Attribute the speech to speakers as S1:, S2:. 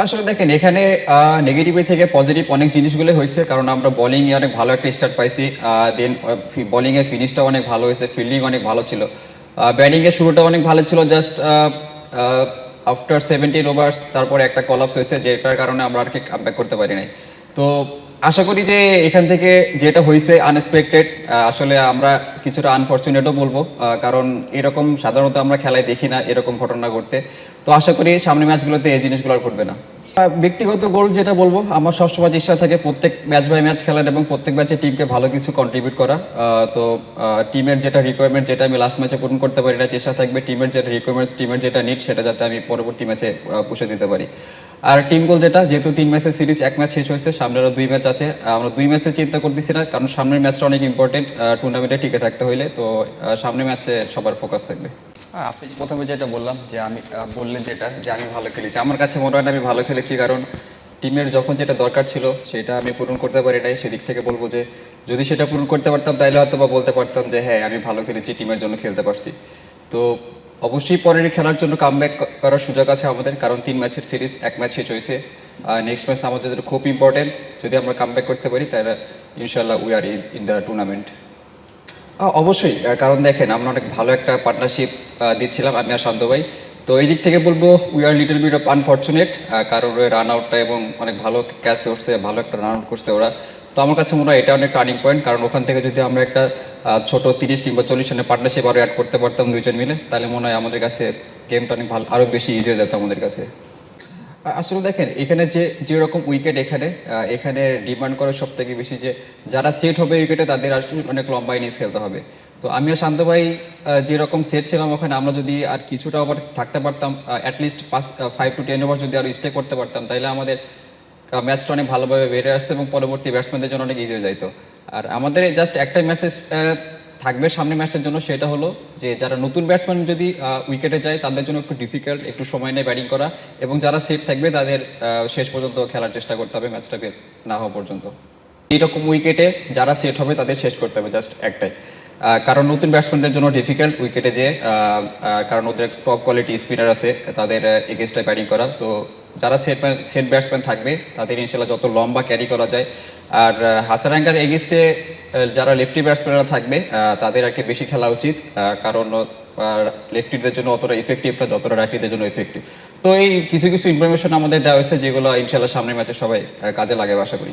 S1: আসলে দেখেন, এখানে নেগেটিভ থেকে পজিটিভ অনেক জিনিসগুলো হয়েছে, কারণ আমরা বোলিং এ অনেক ভালো একটা স্টার্ট পাইছি দেন বোলিং এর ফিনিশটা অনেক ভালো হয়েছে ফিল্ডিং অনেক ভালো ছিল। ব্যাটিং এর শুরুটা অনেক ভালো ছিল জাস্ট আফটার সেভেন্টিন ওভার্স তারপরে একটা কলাপস হয়েছে, যেটার কারণে আমরা আর কি কামব্যাক করতে পারি নাই। তো আশা করি যে এখান থেকে যেটা হয়েছে আনএক্সপেক্টেড আসলে আমরা কিছুটা আনফর্চুনেটও বলব কারণ এরকম সাধারণত আমরা খেলায় দেখি না এরকম ঘটনা ঘটতে। তো আশা করি সামনে ম্যাচগুলোতে এই জিনিসগুলো আর ঘটবে না। ব্যক্তিগত গোল যেটা বলব, আমার সবসময় ইচ্ছা থাকে প্রত্যেক ম্যাচ বাই ম্যাচ খেলার এবং প্রত্যেক ম্যাচে টিমকে ভালো কিছু কন্ট্রিবিউট করা। তো টিমের যেটা রিকোয়ারমেন্ট যেটা আমি লাস্ট ম্যাচে পূরণ করতে পারি না, চেষ্টা থাকবে টিমের যেটা রিকোয়ারমেন্টস টিমের যেটা নিড সেটা যাতে আমি পরবর্তী ম্যাচে পুষে দিতে পারি। আর টিম গোল যেটা, যেহেতু তিন ম্যাচের সিরিজ এক ম্যাচ শেষ হয়েছে সামনে আরও দুই ম্যাচ আছে। আমরা দুই ম্যাচে চিন্তা করতেছি না, কারণ সামনের ম্যাচটা অনেক ইম্পর্টেন্ট টুর্নামেন্টে টিকে থাকতে হইলে। তো সামনের ম্যাচে সবার ফোকাস থাকবে। আপনি প্রথমে যেটা বললাম, যে আমি বললেন যেটা, যে আমি ভালো খেলেছি। আমার কাছে মনে হয় না আমি ভালো খেলেছি, কারণ টিমের যখন যেটা দরকার ছিল, সেটা আমি পূরণ করতে পারি নাই। সেদিক থেকে বলব যে, যদি সেটা পূরণ করতে পারতাম তাহলে হয়তো বা বলতে পারতাম যে হ্যাঁ আমি ভালো খেলেছি টিমের জন্য খেলতে পারছি। তো অবশ্যই পরের খেলার জন্য কামব্যাক করার সুযোগ আছে আমাদের, কারণ তিন ম্যাচের সিরিজ এক ম্যাচ শেষ হয়েছে। নেক্সট ম্যাচ আমাদের জন্য খুব ইম্পর্টেন্ট যদি আমরা কামব্যাক করতে পারি, তাহলে ইনশাল্লাহ we are in the tournament অবশ্যই কারণ দেখেন, আমরা অনেক ভালো একটা পার্টনারশিপ দিচ্ছিলাম, আমি আর শান্ত ভাই। তো এই দিক থেকে বলব we are little bit of unfortunate কারণ রান আউটটা এবং অনেক ভালো ক্যাচ করছে, ভালো একটা রান আউট করছে ওরা। তো আমার কাছে মনে হয় এটা অনেক টার্নিং পয়েন্ট কারণ ওখান থেকে যদি আমরা একটা ছোট তিরিশ কিংবা চল্লিশ রানের পার্টনারশিপ আরও অ্যাড করতে পারতাম দুইজন মিলে, তাহলে মনে হয় আমাদের কাছে গেমটা অনেক ভালো, আরও বেশি ইজি হয়ে যেত আমাদের কাছে। আসলে দেখেন, এখানে যে যেরকম উইকেট এখানে এখানে ডিমান্ড করে সব থেকে বেশি যে, যারা সেট হবে উইকেটে তাদের আসলে অনেক লম্বা ইনিংস খেলতে হবে। তো আমি আর শান্ত ভাই যেরকম সেট ছিলাম ওখানে, আমরা যদি আর কিছুটা ওভার থাকতে পারতাম অ্যাটলিস্ট পাঁচ ফাইভ টু টেন ওভার যদি আরও স্টে করতে পারতাম, তাহলে আমাদের ম্যাচটা অনেক ভালোভাবে বেড়ে আসতো এবং পরবর্তী ব্যাটসম্যানদের জন্য অনেক ইজি হয়ে যাইতো আর আমাদের জাস্ট একটাই মেসেজ থাকবে সামনে ম্যাচের জন্য, সেটা হলো যে যারা নতুন ব্যাটসম্যান যদি উইকেটে যায়, তাদের জন্য একটু ডিফিকাল্ট একটু সময় নিয়ে ব্যাটিং করা এবং যারা সেট থাকবে, তাদের শেষ পর্যন্ত খেলার চেষ্টা করতে হবে ম্যাচটা বের না হওয়া পর্যন্ত। এইরকম উইকেটে যারা সেট হবে, তাদের শেষ করতে হবে জাস্ট একটাই। কারণ নতুন ব্যাটসম্যানদের জন্য ডিফিকাল্ট উইকেটে যে কারণ ওদের টপ কোয়ালিটি স্পিনার আছে, তাদের এগেনস্টে ব্যাটিং করা। তো যারা সেট সেট ব্যাটসম্যান থাকবে, তাদের ইনশাল্লাহ যত লম্বা ক্যারি করা যায়। আর হাসারাঙ্গার এগেনস্টে যারা লেফটি ব্যাটসম্যানরা থাকবে তাদের আর বেশি খেলা উচিত। কারণ লেফটিদের জন্য অতটা ইফেক্টিভ না, যতটা রাইটিদের জন্য ইফেক্টিভ তো এই কিছু কিছু ইনফরমেশন আমাদের দেওয়া হয়েছে, যেগুলো ইনশাল্লাহ সামনের ম্যাচে সবাই কাজে লাগাবে, আশা করি।